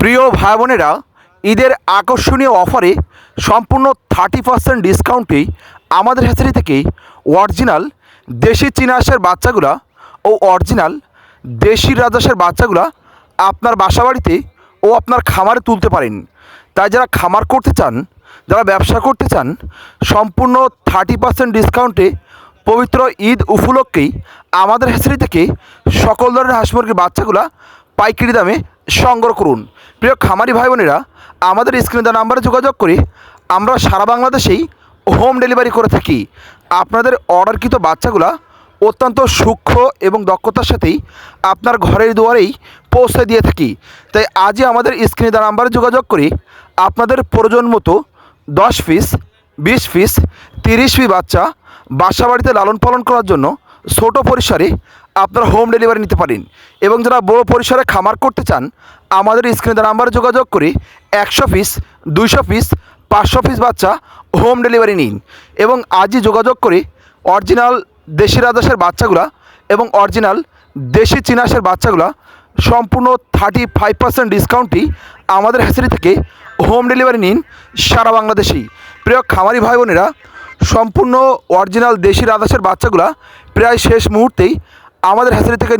প্রিয় ভাই বোনেরা ঈদের আকর্ষণীয় অফারে সম্পূর্ণ থার্টি পার্সেন্ট ডিসকাউন্টে আমাদের হ্যাচারি থেকে অরিজিনাল দেশি চিনাসের বাচ্চাগুলা ও অরিজিনাল দেশি রাজাসের বাচ্চাগুলা আপনার বাসাবাড়িতে ও আপনার খামারে তুলতে পারেন। তাই যারা খামার করতে চান, যারা ব্যবসা করতে চান, সম্পূর্ণ থার্টি পার্সেন্ট ডিসকাউন্টে পবিত্র ঈদ উপলক্ষেই আমাদের হ্যাচারি থেকে সকল ধরনের হাঁস মুরগির বাচ্চাগুলা পাইকারি দামে সংগ্রহ করুন। প্রিয় খামারি ভাই বোনেরা আমাদের স্ক্রিনে দেওয়া নাম্বারে যোগাযোগ করে আমরা সারা বাংলাদেশেই হোম ডেলিভারি করে থাকি। আপনাদের অর্ডারকৃত বাচ্চাগুলা অত্যন্ত সূক্ষ্ম এবং দক্ষতার সাথেই আপনার ঘরের দুয়ারেই পৌঁছে দিয়ে থাকি। তাই আজই আমাদের স্ক্রিনে দেওয়া নাম্বারে যোগাযোগ করে আপনাদের প্রয়োজন মতো দশ পিস বিশ পিস তিরিশ পি বাচ্চা বাসা বাড়িতে লালন পালন করার জন্য ছোট পরিসরে আপনারা হোম ডেলিভারি নিতে পারেন। এবং যারা বড় পরিসরে খামার করতে চান, আমাদের স্ক্রিনে নাম্বারে যোগাযোগ করে একশো পিস দুইশো পিস পাঁচশো পিস বাচ্চা হোম ডেলিভারি নিন। এবং আজই যোগাযোগ করে অরিজিনাল দেশি রাজাসের বাচ্চাগুলা এবং অরিজিনাল দেশি চিনাসের বাচ্চাগুলা সম্পূর্ণ থার্টি ফাইভ পার্সেন্ট ডিসকাউন্টই আমাদের হ্যাচারি থেকে হোম ডেলিভারি নিন সারা বাংলাদেশেই। প্রিয় খামারি ভাই বোনেরা সম্পূর্ণ অরিজিনাল দেশি রাধাসের বাচ্চাগুলা প্রায় শেষ মুহূর্তেই আমাদের হ্যাচারি থেকে